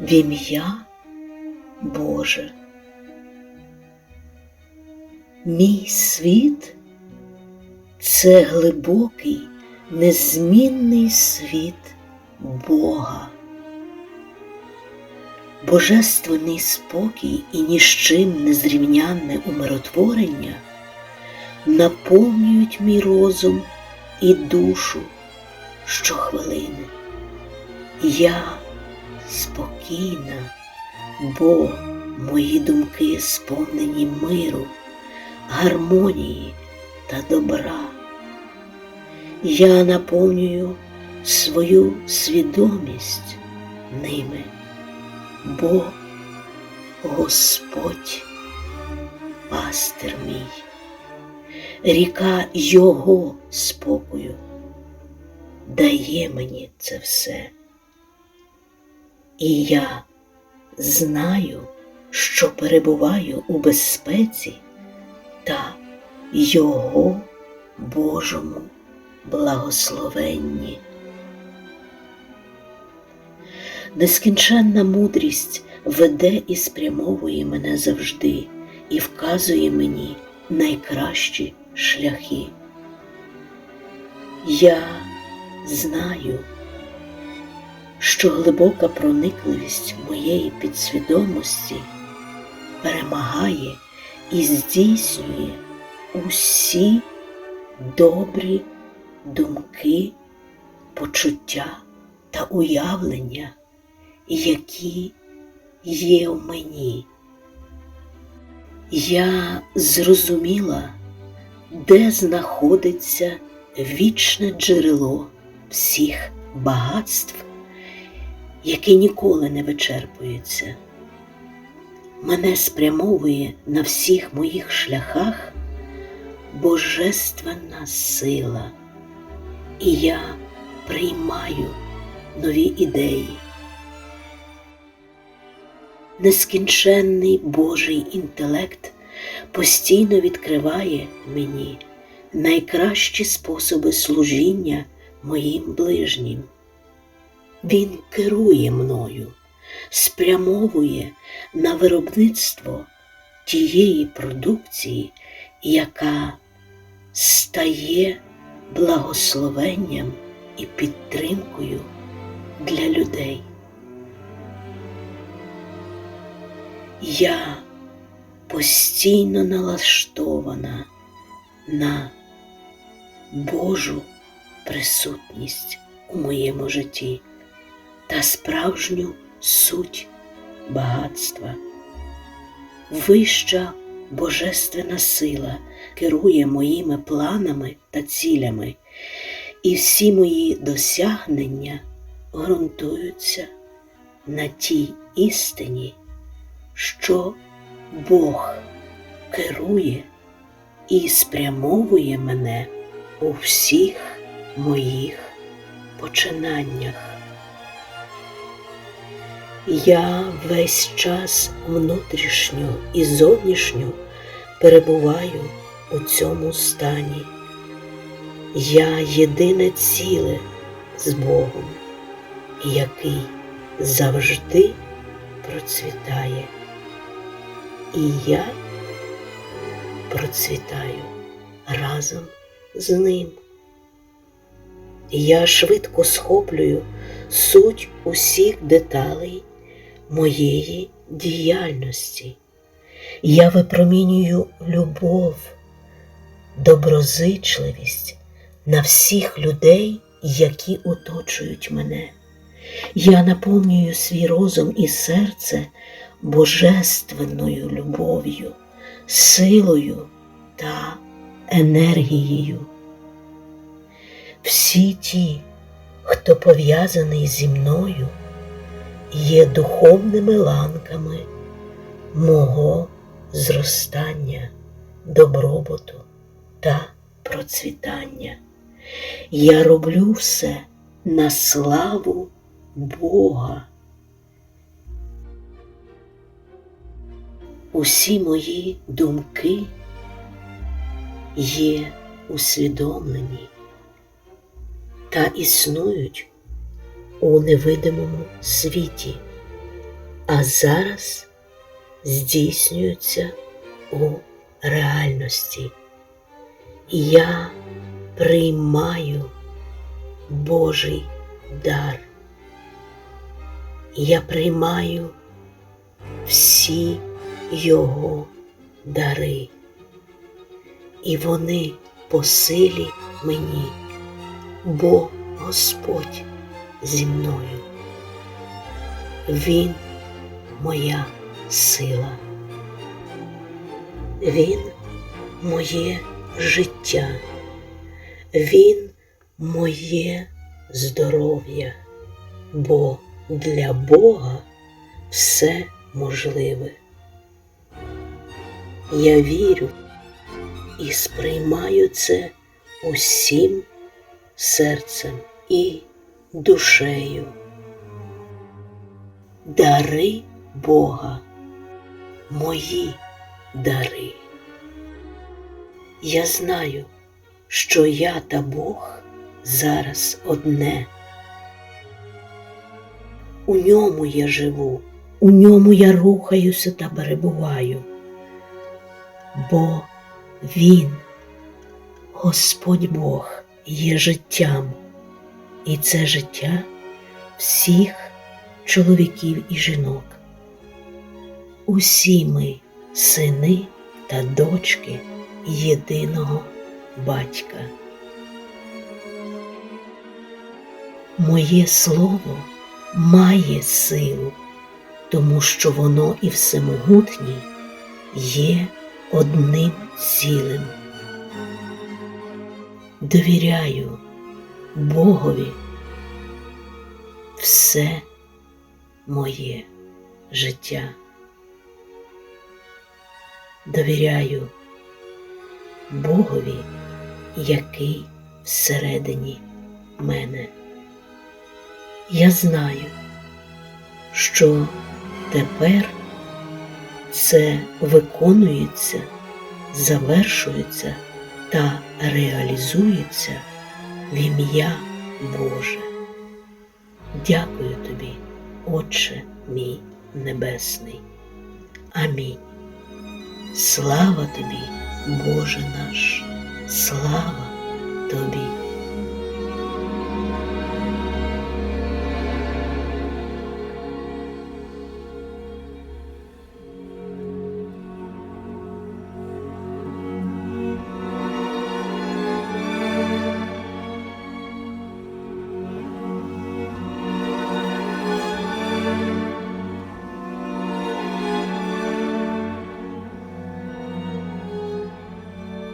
в ім'я Боже. Мій світ це глибокий, незмінний світ Бога. Божественний спокій і ні з чим незрівнянне умиротворення наповнюють мій розум і душу щохвилини. Я спокійна, бо мої думки сповнені миру, гармонії та добра. Я наповнюю свою свідомість ними, бо Господь пастир мій, ріка Його спокою дає мені це все. І я знаю, що перебуваю у безпеці та Його Божому благословенні. Нескінченна мудрість веде і спрямовує мене завжди і вказує мені найкращі шляхи. Я знаю, що глибока проникливість моєї підсвідомості перемагає і здійснює усі добрі думки, почуття та уявлення, які є в мені. Я зрозуміла, де знаходиться вічне джерело всіх багатств, яке ніколи не вичерпується. Мене спрямовує на всіх моїх шляхах божественна сила, і я приймаю нові ідеї. Нескінченний Божий інтелект постійно відкриває мені найкращі способи служіння моїм ближнім. Він керує мною, спрямовує на виробництво тієї продукції, яка стає благословенням і підтримкою для людей. Я постійно налаштована на Божу присутність у моєму житті та справжню суть багатства. Вища божественна сила керує моїми планами та цілями, і всі мої досягнення ґрунтуються на тій істині, що Бог керує і спрямовує мене у всіх моїх починаннях. Я весь час внутрішньо і зовнішньо перебуваю у цьому стані. Я єдине ціле з Богом, який завжди процвітає. І я процвітаю разом з ним. Я швидко схоплюю суть усіх деталей моєї діяльності. Я випромінюю любов, доброзичливість на всіх людей, які оточують мене. Я наповнюю свій розум і серце божественною любов'ю, силою та енергією. Всі ті, хто пов'язаний зі мною, є духовними ланками мого зростання, добробуту та процвітання. Я роблю все на славу Бога. Усі мої думки є усвідомлені та існують у невидимому світі. а зараз здійснюються у реальності. Я приймаю Божий дар. Я приймаю всі Його дари, і вони по силі мені, бо Господь зі мною. Він моя сила. Він моє життя. Він моє здоров'я, бо для Бога все можливе. Я вірю і сприймаю це усім серцем і душею. Дари Бога, мої дари. Я знаю, що я та Бог зараз одне. У ньому я живу, у ньому я рухаюся та перебуваю, бо Він, Господь Бог, є життям, і це життя всіх чоловіків і жінок. Усі ми сини та дочки єдиного батька. Моє слово має силу, тому що воно і всемогутнє є одним цілим. Довіряю Богові все моє життя. Довіряю Богові, який всередині мене. Я знаю, що тепер це виконується, завершується та реалізується в ім'я Боже. Дякую тобі, Отче мій Небесний. Амінь. Слава тобі, Боже наш, слава тобі.